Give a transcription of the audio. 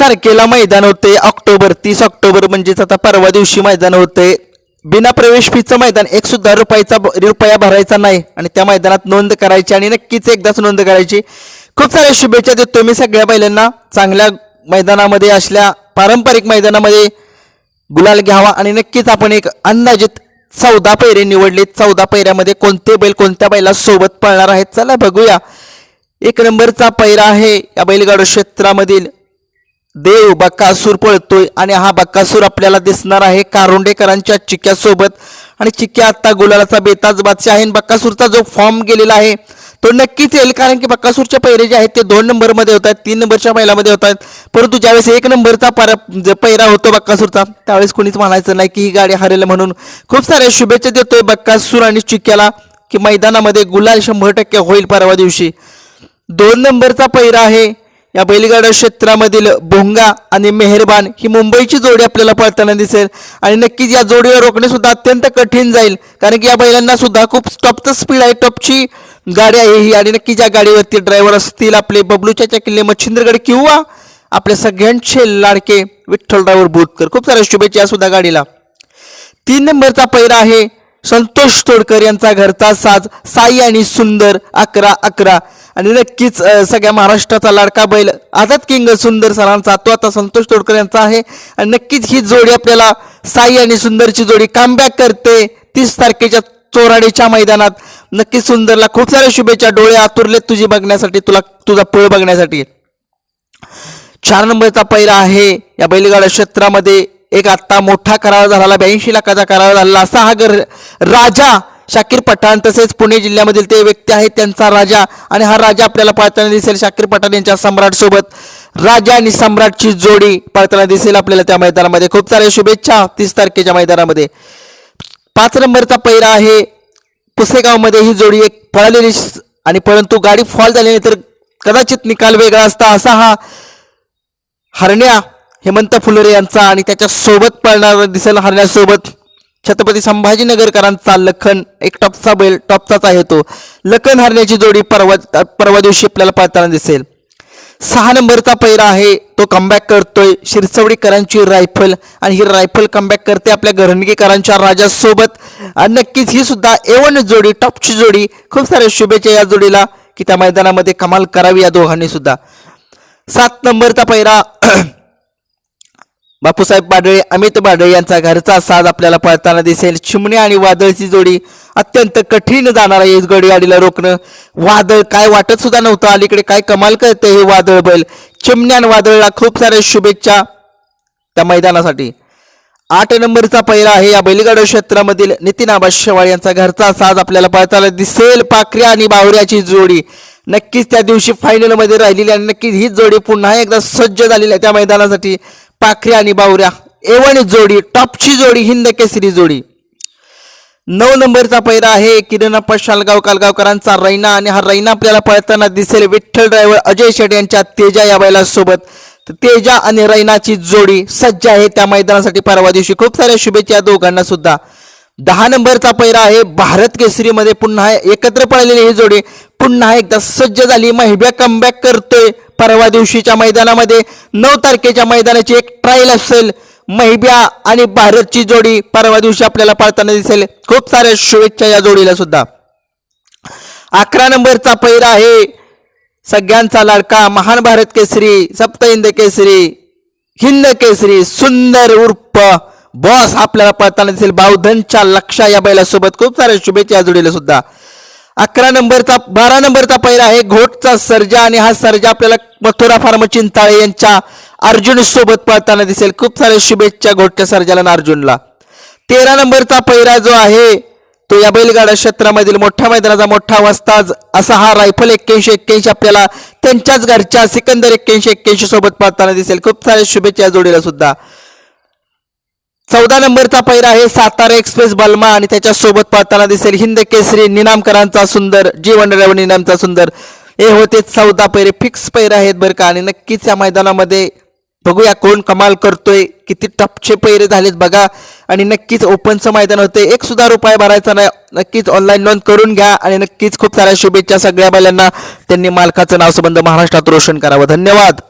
तारखेला मैदान होते. ऑक्टोबर तीस ऑक्टोबर म्हणजेच आता परवा दिवशी मैदान होते. बिना प्रवेश फीचं मैदान एक सुद्धा रुपयाचा रुपया भरायचा नाही. आणि त्या मैदानात नोंद करायची आणि नक्कीच एकदाच नोंद करायची. खूप साऱ्या शुभेच्छा देतो मी सगळ्या बैलांना. चांगल्या मैदानामध्ये असल्या पारंपरिक मैदानामध्ये गुलाल घ्यावा आणि नक्कीच आपण एक अंदाजित चौदा पैरे निवडले चौदा पैऱ्यामध्ये कोणते बैल कोणत्या बैला सोबत पळणार आहेत? चला बघूया. एक नंबरचा पैरा आहे या बैलगाडा क्षेत्रामधील. देव बक्कासूर पळतोय आणि हा बक्कासूर आपल्याला दिसणार आहे. कारुंडेकरांच्या चिक्यासोबत आणि चिक्या आता गुलालाचा बेताज बादशाह आहे बक्कासूरचा जो फॉर्म गेलेला आहे तो नक्कीच येईल. कारण की बक्कासूरचे पैरे जे आहेत ते दोन नंबरमध्ये होत आहेत तीन नंबरच्या महिलामध्ये होत आहेत. परंतु ज्यावेळेस एक नंबरचा पर जे पैरा होतो बक्कासूरचा त्यावेळेस कोणीच म्हणायचं नाही की ही गाडी हरेल म्हणून. खूप साऱ्या शुभेच्छा देतोय बक्कासूर आणि चिक्याला की मैदानामध्ये गुलाल शंभर टक्के होईल परवा दिवशी. दोन नंबरचा पैरा आहे. या बैलगाडा क्षेत्रामधील भोंगा आणि मेहरबान ही मुंबईची जोडी आपल्याला पळताना दिसेल. आणि नक्कीच या जोडीला रोखणे सुद्धा अत्यंत कठीण जाईल. कारण की या बैलांना सुद्धा खूप टॉपचं स्पीड आहे टॉपची गाडी आहे ही. आणि नक्कीच या गाडीवरती ड्रायव्हर असतील आपले बबलूच्या किल्ले मच्छिंद्रगड किंवा आपल्या सगळ्यांचे लाडके विठ्ठल ड्रायव्हर बोधकर खूप साऱ्या शुभेच्छा सुद्धा गाडीला. तीन नंबरचा पैरा आहे. संतोष तोडकर यांचा घरचा साज साई आणि सुंदर अकरा अकरा. आणि नक्कीच सगळ्या महाराष्ट्राचा लाडका बैल आझाद किंग सुंदर सरांचा तो आता संतोष तोडकर यांचा आहे. आणि नक्कीच ही जोडी आपल्याला साई आणि सुंदरची जोडी कामबॅक करते तीस तारखेच्या चोराडीच्या मैदानात. नक्कीच सुंदरला खूप साऱ्या शुभेच्छा. डोळे आतुरलेत तुझी बघण्यासाठी तुला तुझा पळ बघण्यासाठी. चार नंबरचा पैरा आहे या बैलगाडा क्षेत्रामध्ये. एक आत्ता मोठा करार झाला ब्याऐंशी लाखाचा करार झालेला. असा हा गर राजा शाकीर पठाण तसेच पुणे जिल्ह्यामधील ते व्यक्ती आहेत त्यांचा राजा. आणि हा राजा आपल्याला पाळताना दिसेल शाकीर पठाण यांच्या सम्राटसोबत. राजा आणि सम्राटची जोडी पाळताना दिसेल आपल्याला त्या मैदानामध्ये. खूप साऱ्या शुभेच्छा तीस तारखेच्या मैदानामध्ये. पाच नंबरचा पैरा आहे. पुसेगावमध्ये ही जोडी एक पळालेली आणि परंतु गाडी फॉल झाल्याने तर कदाचित निकाल वेगळा असता असा हा हरण्या हेमंत फुलोरे यांचा आणि त्याच्या सोबत पळणार दिसेल हरण्यासोबत छत्रपती संभाजीनगरकरांचा लखन एक टॉपचा बैल टॉपचाच आहे तो. लखन हरण्याची जोडी परवा परवा दिवशी आपल्याला पळताना दिसेल. सहा नंबरचा पैरा आहे तो कमबॅक करतोय. शिरसवडीकरांची रायफल आणि ही रायफल कमबॅक करते आपल्या घरणगीकरांच्या राजासोबत. आणि नक्कीच ही सुद्धा एवन जोडी टॉपची जोडी. खूप साऱ्या शुभेच्छा या जोडीला की त्या मैदानामध्ये कमाल करावी या दोघांनी सुद्धा. सात नंबरचा पैरा बापूसाहेब बाडळे अमित बाडळे यांचा घरचा साज आपल्याला पळताना दिसेल. चिमणी आणि वादळची जोडी अत्यंत कठीण जाणार आहे. गडीआडीला गडी गाडीला रोखणं. वादळ काय वाटत सुद्धा नव्हतं. अलीकडे काय कमाल करते हे वादळ बैल. चिमण्या आणि वादळला खूप साऱ्या शुभेच्छा त्या मैदानासाठी. आठ नंबरचा पहिला आहे या बैलगाडा क्षेत्रामधील नितीन आबा शेवाळ यांचा घरचा साज आपल्याला पळताना दिसेल. पाखऱ्या आणि बावऱ्याची जोडी. नक्कीच त्या दिवशी फायनलमध्ये राहिलेली आणि नक्कीच हीच जोडी पुन्हा एकदा सज्ज झालेली आहे त्या मैदानासाठी. पाखऱ्या आणि बावऱ्या एवण जोडी टॉपची जोडी हिंद केसरी जोडी. नऊ नंबरचा पैरा आहे किरणप्पा शालगाव कालगावकरांचा रैना आणि हा रैना आपल्याला पळताना दिसेल विठ्ठल ड्रायव्हर अजय शेट यांच्या तेजा या बैलासोबत. तेजा आणि रैनाची जोडी सज्ज आहे त्या मैदानासाठी परवा दिवशी. खूप साऱ्या शुभेच्छा दोघांना सुद्धा. दहा नंबरचा पैरा आहे भारत केसरीमध्ये. पुन्हा एकत्र पळलेली ही जोडी पुन्हा एकदा सज्ज झाली. महिब्या कमबॅक करतोय. परवा दिवशीच्या मैदानामध्ये नऊ तारखेच्या मैदानाची एक ट्रायल असेल. महिब्या आणि भारतची जोडी परवा दिवशी आपल्याला पाळताना दिसेल. खूप साऱ्या शुभेच्छा या जोडीला सुद्धा. अकरा नंबरचा पैरा आहे. सगळ्यांचा लाडका महान भारत केसरी सप्त हिंद केसरी हिंद केसरी सुंदर उर्फ बॉस आपल्याला पळताना दिसेल. बावधनच्या लक्षा या बैलासोबत खूप साऱ्या शुभेच्छा या जोडीला सुद्धा. अकरा नंबरचा बारा नंबरचा पैरा आहे घोटचा सर्जा आणि हा सर्जा आपल्याला मथुरा फार्म चिंताळे यांच्या अर्जुन सोबत पळताना दिसेल. खूप साऱ्या शुभेच्छा घोटच्या सर्जाला आणि अर्जुनला. तेरा नंबरचा पैरा जो आहे तो या बैलगाडा क्षेत्रामधील मोठ्या मैदानाचा मोठा वस्ताज असा हा रायफल एक्क्याऐंशी एक्क्याऐंशी आपल्याला त्यांच्याच घरच्या सिकंदर एक्क्याऐंशी एक्क्याऐंशी सोबत पळताना दिसेल. खूप साऱ्या शुभेच्छा जोडीला सुद्धा. चौदा नंबरचा पैरा आहे सातारा एक्सप्रेस बलमा आणि त्याच्यासोबत पाहताना पळताना दिसेल हिंद केसरी निनामकरांचा सुंदर जीवन ड्रायव्हर निनामचा सुंदर. हे होते चौदा पैरे फिक्स पैरे आहेत बरं का. आणि नक्कीच या मैदानामध्ये बघूया कोण कमाल करतोय. किती टपचे पैरे झालेत बघा. आणि नक्कीच ओपनचं मैदान होते. एक सुद्धा रुपये भरायचा नाही. नक्कीच ऑनलाईन नोंद करून घ्या. आणि नक्कीच खूप साऱ्या शुभेच्छा सगळ्या बैलांना. त्यांनी मालकाचं नाव संबंध महाराष्ट्रात रोशन करावं. धन्यवाद.